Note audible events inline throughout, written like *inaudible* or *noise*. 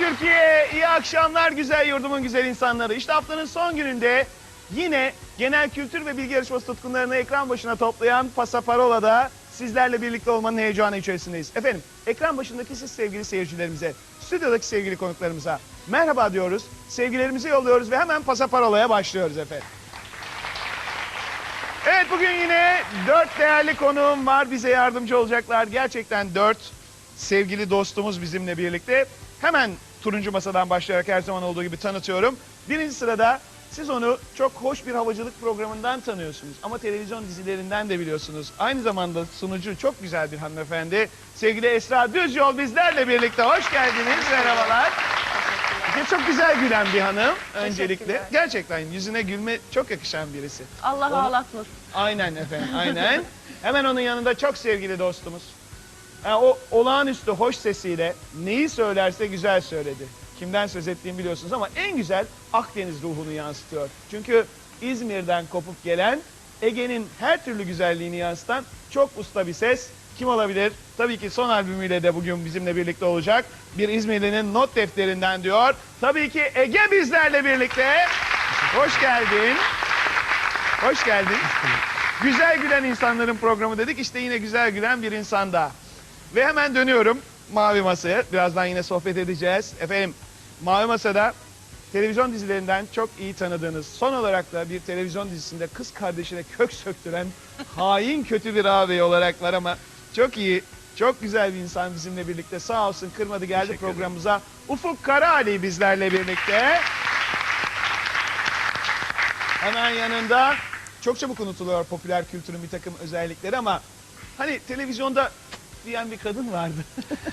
Türkiye, iyi akşamlar güzel yurdumun güzel insanları. İşte haftanın son gününde yine genel kültür ve bilgi yarışması tutkunlarını ekran başına toplayan Pasaparola'da sizlerle birlikte olmanın heyecanı içerisindeyiz. Efendim, ekran başındaki siz sevgili seyircilerimize, stüdyodaki sevgili konuklarımıza merhaba diyoruz, sevgilerimizi yolluyoruz ve hemen Pasaparola'ya başlıyoruz efendim. Evet bugün yine dört değerli konuğum var. Bize yardımcı olacaklar. Gerçekten dört sevgili dostumuz bizimle birlikte. Hemen turuncu masadan başlayarak her zaman olduğu gibi tanıtıyorum. Birinci sırada siz onu çok hoş bir havacılık programından tanıyorsunuz. Ama televizyon dizilerinden de biliyorsunuz. Aynı zamanda sunucu çok güzel bir hanımefendi. Sevgili Esra Düzyol bizlerle birlikte. Hoş geldiniz. Merhabalar. De Çok güzel gülen bir hanım öncelikle. Gerçekten yüzüne gülme çok yakışan birisi. Allah Onu- ağlatmasın. Aynen efendim, aynen. *laughs* Hemen onun yanında çok sevgili dostumuz. Ha, o olağanüstü hoş sesiyle neyi söylerse güzel söyledi. Kimden söz ettiğimi biliyorsunuz ama en güzel Akdeniz ruhunu yansıtıyor. Çünkü İzmir'den kopup gelen, Ege'nin her türlü güzelliğini yansıtan çok usta bir ses. Kim olabilir? Tabii ki son albümüyle de bugün bizimle birlikte olacak. Bir İzmirli'nin not defterinden diyor. Tabii ki Ege bizlerle birlikte. Hoş geldin. Hoş geldin. Güzel gülen insanların programı dedik. İşte yine güzel gülen bir insan daha. Ve hemen dönüyorum Mavi Masa'ya. Birazdan yine sohbet edeceğiz. Efendim Mavi Masa'da televizyon dizilerinden çok iyi tanıdığınız, son olarak da bir televizyon dizisinde kız kardeşine kök söktüren *laughs* hain kötü bir ağabey olarak var ama çok iyi, çok güzel bir insan bizimle birlikte. Sağ olsun kırmadı geldi programımıza. Ufuk Karaali bizlerle birlikte. Hemen yanında çok çabuk unutuluyor popüler kültürün bir takım özellikleri ama hani televizyonda diyen bir kadın vardı.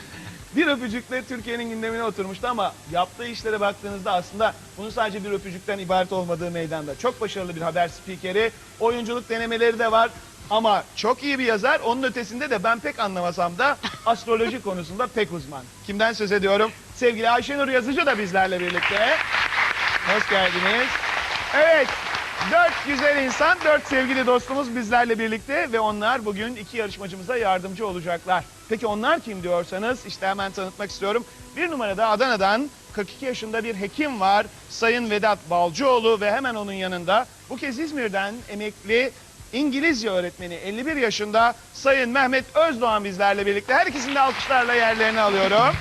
*laughs* bir öpücükle Türkiye'nin gündemine oturmuştu ama yaptığı işlere baktığınızda aslında bunun sadece bir öpücükten ibaret olmadığı meydanda. Çok başarılı bir haber spikeri, oyunculuk denemeleri de var ama çok iyi bir yazar. Onun ötesinde de ben pek anlamasam da *laughs* astroloji konusunda pek uzman. Kimden söz ediyorum? Sevgili Ayşenur Yazıcı da bizlerle birlikte. Hoş geldiniz. Evet, dört güzel insan, dört sevgili dostumuz bizlerle birlikte ve onlar bugün iki yarışmacımıza yardımcı olacaklar. Peki onlar kim diyorsanız işte hemen tanıtmak istiyorum. Bir numarada Adana'dan 42 yaşında bir hekim var. Sayın Vedat Balcıoğlu ve hemen onun yanında bu kez İzmir'den emekli İngilizce öğretmeni 51 yaşında Sayın Mehmet Özdoğan bizlerle birlikte. Her ikisini de alkışlarla yerlerini alıyorum.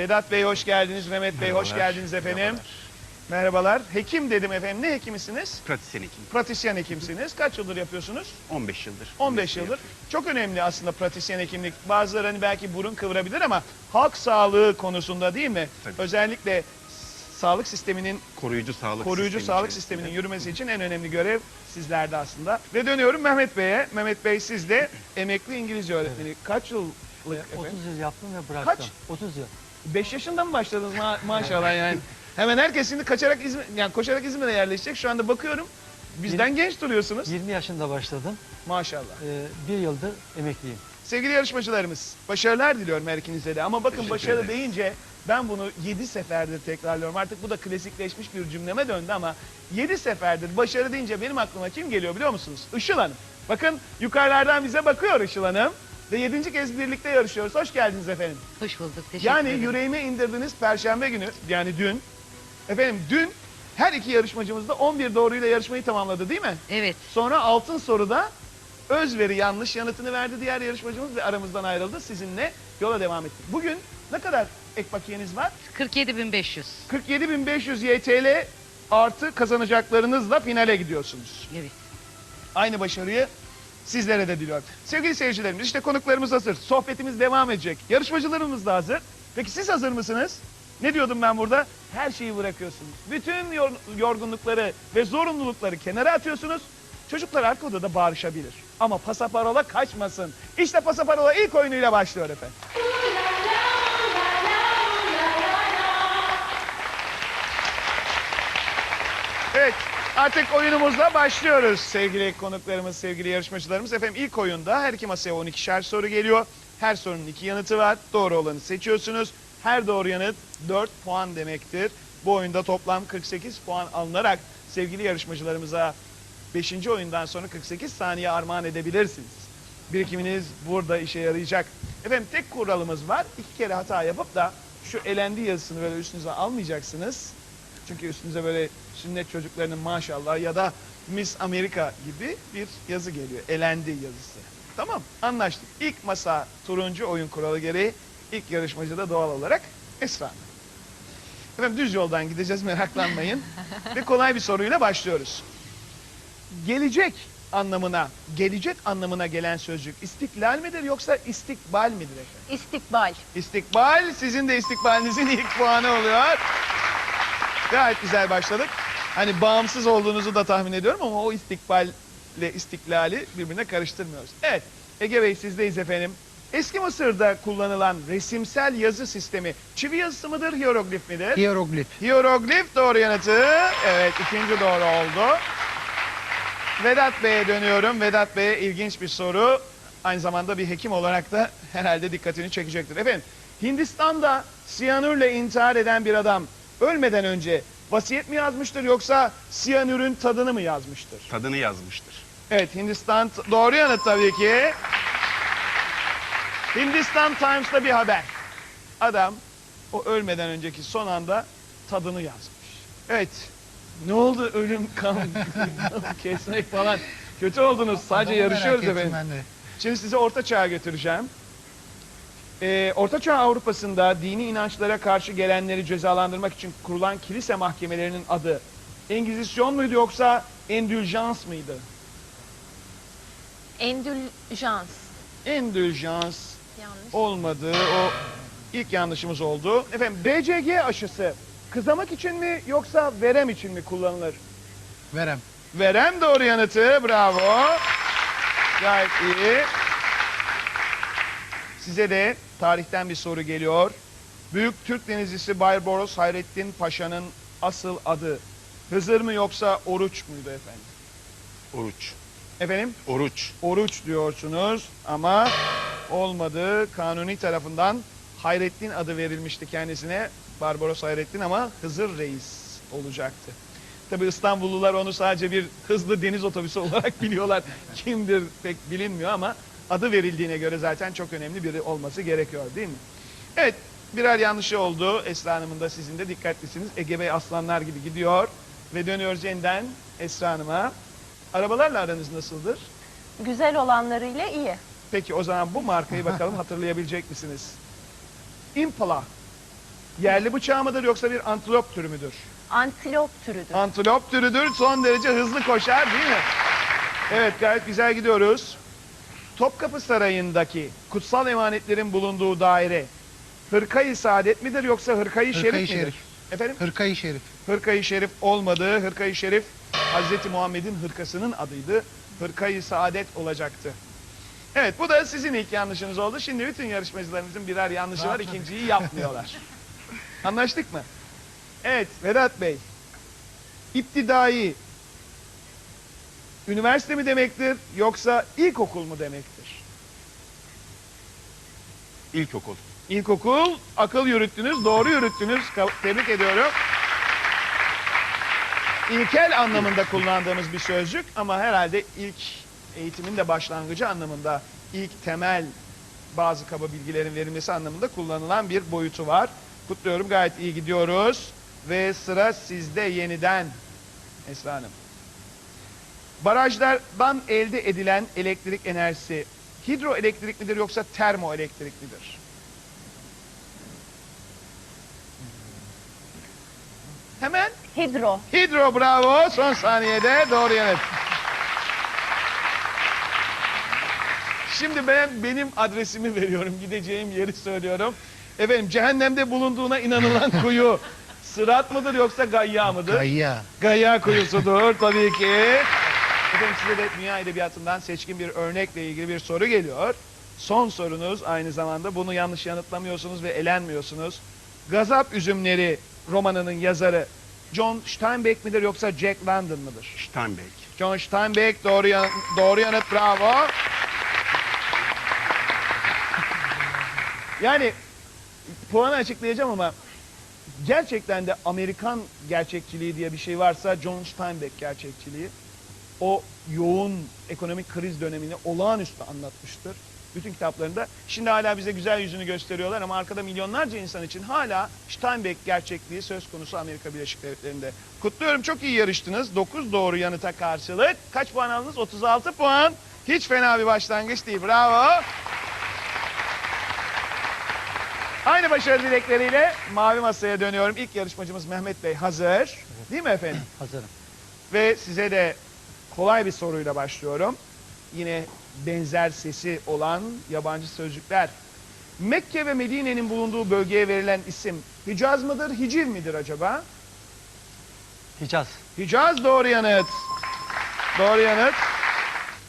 Vedat Bey hoş geldiniz, Mehmet Bey hoş Merhabalar, geldiniz efendim. merhabalar. Merhabalar. Hekim dedim efendim. Ne hekimisiniz? Pratisyen hekim. Pratisyen hekimsiniz. Kaç yıldır yapıyorsunuz? 15 yıldır. 15 yıldır. Çok önemli aslında pratisyen hekimlik. Bazıları hani belki burun kıvırabilir ama halk sağlığı konusunda değil mi? Tabii. Özellikle sağlık sisteminin Koruyucu sağlık koruyucu sistemi sağlık içerisinde. sisteminin yürümesi için en önemli görev sizlerde aslında. Ve dönüyorum Mehmet Bey'e. Mehmet Bey siz de emekli İngilizce öğretmeni. Kaç yıllık efendim? 30 yıl yaptım ve bıraktım. Kaç? 30 yıl. 5 yaşında mı başladınız ma- maşallah yani? Hemen herkes şimdi kaçarak İzmir, yani koşarak İzmir'e yerleşecek. Şu anda bakıyorum. Bizden genç duruyorsunuz. 20 yaşında başladım. Maşallah. Ee, bir yıldır emekliyim. Sevgili yarışmacılarımız, başarılar diliyorum her ikinize de. Ama bakın Teşekkür başarı ederiz. deyince ben bunu 7 seferdir tekrarlıyorum. Artık bu da klasikleşmiş bir cümleme döndü ama 7 seferdir başarı deyince benim aklıma kim geliyor biliyor musunuz? Işıl Hanım. Bakın yukarılardan bize bakıyor Işıl Hanım. Ve 7. kez birlikte yarışıyoruz. Hoş geldiniz efendim. Hoş bulduk. Teşekkür Yani ederim. yüreğime indirdiğiniz perşembe günü yani dün. Efendim dün her iki yarışmacımız da 11 doğruyla yarışmayı tamamladı değil mi? Evet. Sonra altın soruda özveri yanlış yanıtını verdi diğer yarışmacımız ve aramızdan ayrıldı. Sizinle yola devam ettik. Bugün ne kadar ek bakiyeniz var? 47.500. 47.500 YTL artı kazanacaklarınızla finale gidiyorsunuz. Evet. Aynı başarıyı sizlere de diliyorum. Sevgili seyircilerimiz işte konuklarımız hazır. Sohbetimiz devam edecek. Yarışmacılarımız da hazır. Peki siz hazır mısınız? Ne diyordum ben burada? Her şeyi bırakıyorsunuz. Bütün yor- yorgunlukları ve zorunlulukları kenara atıyorsunuz. Çocuklar arka odada bağırışabilir. Ama pasaparola kaçmasın. İşte pasaparola ilk oyunuyla başlıyor efendim. Artık oyunumuzla başlıyoruz sevgili konuklarımız, sevgili yarışmacılarımız. Efendim ilk oyunda her iki masaya 12'şer soru geliyor. Her sorunun iki yanıtı var. Doğru olanı seçiyorsunuz. Her doğru yanıt 4 puan demektir. Bu oyunda toplam 48 puan alınarak sevgili yarışmacılarımıza 5. oyundan sonra 48 saniye armağan edebilirsiniz. birikiminiz burada işe yarayacak. Efendim tek kuralımız var. İki kere hata yapıp da şu elendi yazısını böyle üstünüze almayacaksınız. Çünkü üstünüze böyle sünnet çocuklarının maşallah ya da Miss Amerika gibi bir yazı geliyor. Elendi yazısı. Tamam anlaştık. İlk masa turuncu oyun kuralı gereği ilk yarışmacı da doğal olarak Esra Hanım. Efendim düz yoldan gideceğiz meraklanmayın. *laughs* Ve kolay bir soruyla başlıyoruz. Gelecek anlamına, gelecek anlamına gelen sözcük istiklal midir yoksa istikbal midir efendim? İstikbal. İstikbal sizin de istikbalinizin ilk puanı oluyor. Gayet güzel başladık. Hani bağımsız olduğunuzu da tahmin ediyorum ama o istikballe istiklali birbirine karıştırmıyoruz. Evet Ege Bey sizdeyiz efendim. Eski Mısır'da kullanılan resimsel yazı sistemi çivi yazısı mıdır, hieroglif midir? Hieroglif. Hieroglif doğru yanıtı. Evet ikinci doğru oldu. Vedat Bey'e dönüyorum. Vedat Bey'e ilginç bir soru. Aynı zamanda bir hekim olarak da herhalde dikkatini çekecektir. Efendim Hindistan'da siyanürle intihar eden bir adam ölmeden önce vasiyet mi yazmıştır yoksa siyanürün tadını mı yazmıştır? Tadını yazmıştır. Evet Hindistan doğru yanıt tabii ki. Hindistan Times'ta bir haber. Adam o ölmeden önceki son anda tadını yazmış. Evet. Ne oldu ölüm kan *laughs* kesmek falan. Kötü oldunuz. Sadece Adamı yarışıyoruz ettim efendim. ben de. Şimdi sizi Orta Çağ'a götüreceğim. Ee, Orta Çağ Avrupa'sında dini inançlara karşı gelenleri cezalandırmak için kurulan kilise mahkemelerinin adı Engizisyon muydu yoksa Endüljans mıydı? Endüljans. Endüljans Yanlış. olmadı. O ilk yanlışımız oldu. Efendim BCG aşısı kızamak için mi yoksa verem için mi kullanılır? Verem. Verem doğru yanıtı. Bravo. Gayet iyi. Size de tarihten bir soru geliyor. Büyük Türk denizcisi Barbaros Hayrettin Paşa'nın asıl adı Hızır mı yoksa Oruç muydu efendim? Oruç. Efendim? Oruç. Oruç diyorsunuz ama olmadı. Kanuni tarafından Hayrettin adı verilmişti kendisine. Barbaros Hayrettin ama Hızır Reis olacaktı. Tabi İstanbullular onu sadece bir hızlı deniz otobüsü *laughs* olarak biliyorlar. Kimdir pek bilinmiyor ama adı verildiğine göre zaten çok önemli biri olması gerekiyor değil mi? Evet birer yanlışı oldu. Esra Hanım'ın da sizin de dikkatlisiniz. Ege Bey aslanlar gibi gidiyor. Ve dönüyoruz yeniden Esra Hanım'a. Arabalarla aranız nasıldır? Güzel olanlarıyla iyi. Peki o zaman bu markayı bakalım *laughs* hatırlayabilecek misiniz? Impala. Yerli bıçağı mıdır yoksa bir antilop türü müdür? Antilop türüdür. Antilop türüdür. Son derece hızlı koşar değil mi? Evet gayet güzel gidiyoruz. Topkapı Sarayı'ndaki kutsal emanetlerin bulunduğu daire Hırkayı Saadet midir yoksa Hırkayı Şerif Hırkayı midir? Şerif. Efendim? Hırkayı Şerif. Hırkayı Şerif olmadı. Hırkayı Şerif Hazreti Muhammed'in hırkasının adıydı. Hırkayı Saadet olacaktı. Evet bu da sizin ilk yanlışınız oldu. Şimdi bütün yarışmacılarımızın birer yanlışı var. ikinciyi yapmıyorlar. *laughs* Anlaştık mı? Evet Vedat Bey. İptidai üniversite mi demektir yoksa ilkokul mu demektir? İlkokul. İlkokul akıl yürüttünüz, doğru yürüttünüz. Tebrik ediyorum. İlkel anlamında kullandığımız bir sözcük ama herhalde ilk eğitimin de başlangıcı anlamında ilk temel bazı kaba bilgilerin verilmesi anlamında kullanılan bir boyutu var. Kutluyorum gayet iyi gidiyoruz ve sıra sizde yeniden Esra Hanım. Barajlardan elde edilen elektrik enerjisi hidroelektrik midir yoksa termoelektrik midir? Hemen Hidro. hidro bravo son saniyede doğru yanıt. Şimdi ben benim adresimi veriyorum. Gideceğim yeri söylüyorum. Efendim cehennemde bulunduğuna inanılan *laughs* kuyu Sırat mıdır yoksa Gayya mıdır? Gayya. Gaya kuyusudur tabii ki. Efendim size de dünya edebiyatından seçkin bir örnekle ilgili bir soru geliyor. Son sorunuz aynı zamanda bunu yanlış yanıtlamıyorsunuz ve elenmiyorsunuz. Gazap Üzümleri romanının yazarı John Steinbeck midir yoksa Jack London mıdır? Steinbeck. John Steinbeck doğru yanıt, doğru yanıt bravo. Yani puanı açıklayacağım ama gerçekten de Amerikan gerçekçiliği diye bir şey varsa John Steinbeck gerçekçiliği. O yoğun ekonomik kriz dönemini olağanüstü anlatmıştır. Bütün kitaplarında. Şimdi hala bize güzel yüzünü gösteriyorlar ama arkada milyonlarca insan için hala Steinbeck gerçekliği söz konusu Amerika Birleşik Devletleri'nde. Kutluyorum çok iyi yarıştınız. 9 doğru yanıta karşılık. Kaç puan aldınız? 36 puan. Hiç fena bir başlangıç değil. Bravo. Aynı başarı dilekleriyle Mavi Masa'ya dönüyorum. İlk yarışmacımız Mehmet Bey hazır. Değil mi efendim? Hazırım. Ve size de kolay bir soruyla başlıyorum. Yine benzer sesi olan yabancı sözcükler. Mekke ve Medine'nin bulunduğu bölgeye verilen isim Hicaz mıdır, Hiciv midir acaba? Hicaz. Hicaz doğru yanıt. Doğru yanıt.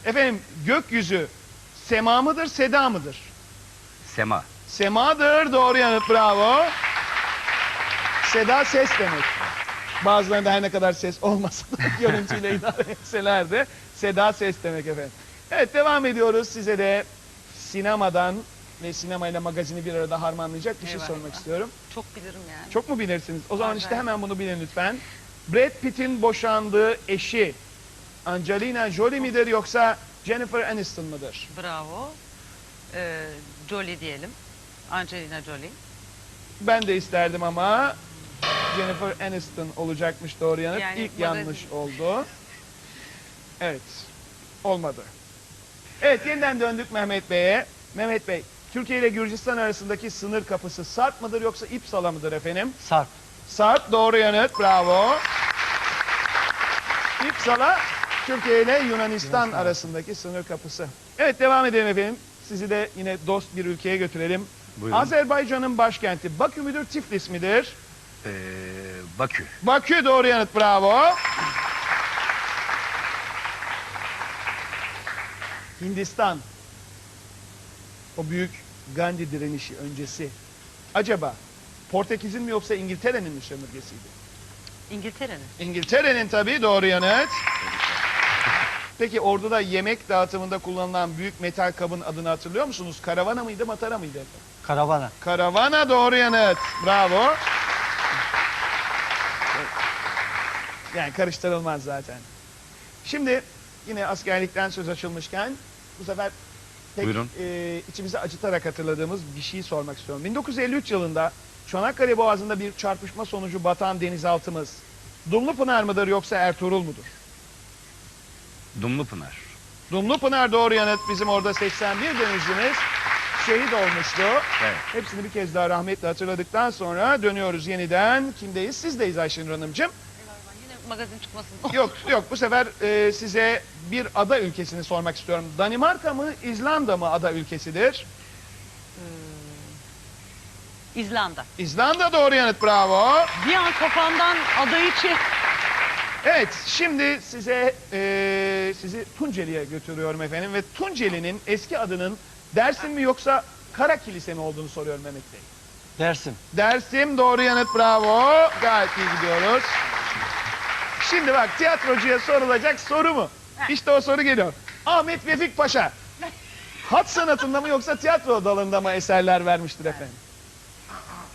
Efendim gökyüzü sema mıdır, seda mıdır? Sema. Semadır doğru yanıt bravo. Seda ses demek. Bazılarında her ne kadar ses olmasa da *laughs* görüntüyle idare etseler de seda ses demek efendim. Evet devam ediyoruz size de sinemadan ve sinemayla magazini bir arada harmanlayacak bir şey Eyvah, sormak eyvah. istiyorum. Çok bilirim yani. Çok mu bilirsiniz? O zaman işte Acayip. hemen bunu bilin lütfen. Brad Pitt'in boşandığı eşi Angelina Jolie midir yoksa Jennifer Aniston mıdır? Bravo. Ee, Jolie diyelim. Angelina Jolie. Ben de isterdim ama Jennifer Aniston olacakmış doğru yanıt. Yani İlk magazin- yanlış oldu. Evet. Olmadı. Evet yeniden döndük Mehmet Bey'e. Mehmet Bey, Türkiye ile Gürcistan arasındaki sınır kapısı Sarp mıdır yoksa İpsala mıdır efendim? Sarp. Sarp doğru yanıt. Bravo. İpsala Türkiye ile Yunanistan arasındaki sınır kapısı. Evet devam edelim efendim. Sizi de yine dost bir ülkeye götürelim. Buyurun. Azerbaycan'ın başkenti Bakü müdür, Tiflis midir? Ee, Bakü. Bakü doğru yanıt bravo. Hindistan. O büyük Gandhi direnişi öncesi. Acaba Portekiz'in mi yoksa İngiltere'nin mi sömürgesiydi? İngiltere'nin. İngiltere'nin tabii doğru yanıt. Peki orduda yemek dağıtımında kullanılan büyük metal kabın adını hatırlıyor musunuz? Karavana mıydı, matara mıydı? efendim? Karavana. Karavana doğru yanıt. Bravo. Yani karıştırılmaz zaten. Şimdi yine askerlikten söz açılmışken bu sefer pek Buyurun. e, içimizi acıtarak hatırladığımız bir şeyi sormak istiyorum. 1953 yılında Çanakkale Boğazı'nda bir çarpışma sonucu batan denizaltımız Dumlupınar mıdır yoksa Ertuğrul mudur? Dumlupınar. Dumlupınar doğru yanıt bizim orada 81 denizcimiz şehit olmuştu. Evet. Hepsini bir kez daha rahmetle hatırladıktan sonra dönüyoruz yeniden. Kimdeyiz? Sizdeyiz Ayşenur Hanımcığım. Magazin çıkmasın. *laughs* Yok yok bu sefer e, size bir ada ülkesini sormak istiyorum. Danimarka mı İzlanda mı ada ülkesidir? İzlanda. İzlanda doğru yanıt bravo. Bir an kafamdan adayı çek. Evet şimdi size e, sizi Tunceli'ye götürüyorum efendim ve Tunceli'nin eski adının Dersim mi yoksa Kara Kilise mi olduğunu soruyorum Mehmet Bey. Dersim. Dersim doğru yanıt bravo. Gayet iyi gidiyoruz. Şimdi bak tiyatrocuya sorulacak soru mu? İşte o soru geliyor. Ahmet Vefik Paşa hat sanatında mı yoksa tiyatro dalında mı eserler vermiştir efendim?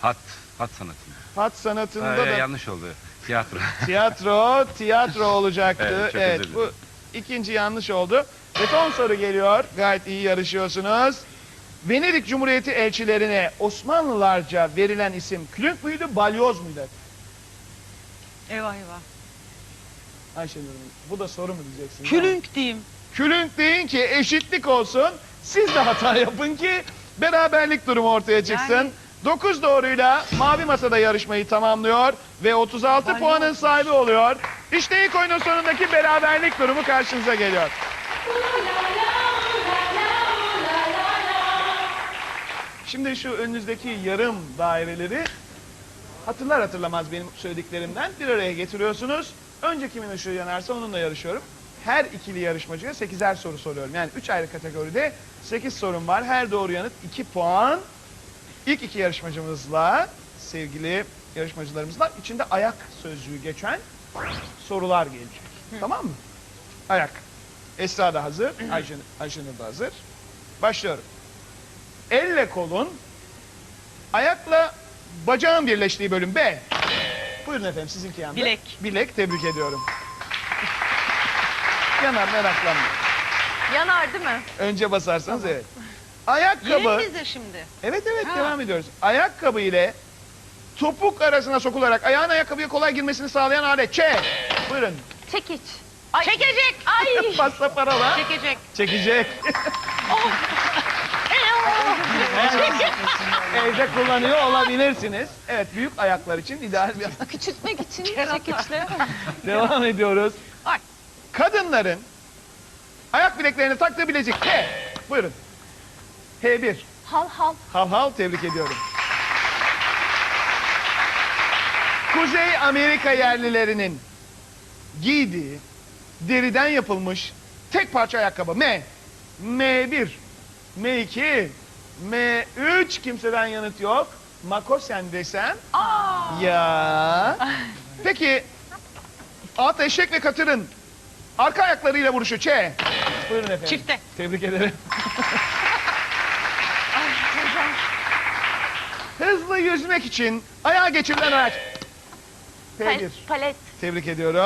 Hat. Hat sanatında. Hat sanatında Aa, da yanlış oldu. Tiyatro. *laughs* tiyatro, tiyatro olacaktı. Evet, çok Evet, özür bu ikinci yanlış oldu. Ve son soru geliyor. Gayet iyi yarışıyorsunuz. Venedik Cumhuriyeti elçilerine Osmanlılarca verilen isim Klünk müydü, balyoz muydu? Eyvah eyvah. Ayşenur Hanım, bu da soru mu diyeceksiniz? Külünk diyeyim. Külünk deyin ki eşitlik olsun. Siz de hata yapın ki beraberlik durumu ortaya çıksın. Yani- 9 doğruyla Mavi Masa'da yarışmayı tamamlıyor ve 36 Balyoz. puanın sahibi oluyor. İşte ilk oyunun sonundaki beraberlik durumu karşınıza geliyor. Şimdi şu önünüzdeki yarım daireleri hatırlar hatırlamaz benim söylediklerimden bir araya getiriyorsunuz. Önce kimin ışığı yanarsa onunla yarışıyorum. Her ikili yarışmacıya 8'er soru soruyorum. Yani 3 ayrı kategoride 8 sorun var. Her doğru yanıt 2 puan. İlk iki yarışmacımızla sevgili yarışmacılarımızla içinde ayak sözcüğü geçen sorular gelecek. Tamam mı? Ayak. Esra da hazır. Ayşen, Ayşenur da hazır. Başlıyorum. Elle kolun, ayakla bacağın birleştiği bölüm B. Buyurun efendim sizinki yandı. Bilek. Bilek tebrik ediyorum. Yanar meraklanma. Yanar değil mi? Önce basarsanız evet. Ayakkabı. bize şimdi. Evet evet Ha. devam ediyoruz. Ayakkabı ile topuk arasına sokularak ayağın ayakkabıya kolay girmesini sağlayan alet. Ç. Buyurun. Çekiç. Ay. Çekecek. Ay. *laughs* Pasta paralar. Çekecek. Çekecek. Evde kullanıyor olabilirsiniz. Evet büyük ayaklar için ideal bir Küçültmek için çekiçle. Devam ediyoruz. Ay. Kadınların ayak bileklerine taktığı bilezik. H. Buyurun. H1. Hal hal. Hav hav tebrik ediyorum. Kuzey Amerika yerlilerinin giydiği deriden yapılmış tek parça ayakkabı. M. M1. M2. M3. Kimseden yanıt yok. Makosen desen. Ya. Peki at eşek ve katırın arka ayaklarıyla vuruşu Ç. Buyurun efendim. Çifte. Tebrik ederim. Hızlı yüzmek için ayağa geçirilen araç. P1. Pal- palet. Tebrik ediyorum.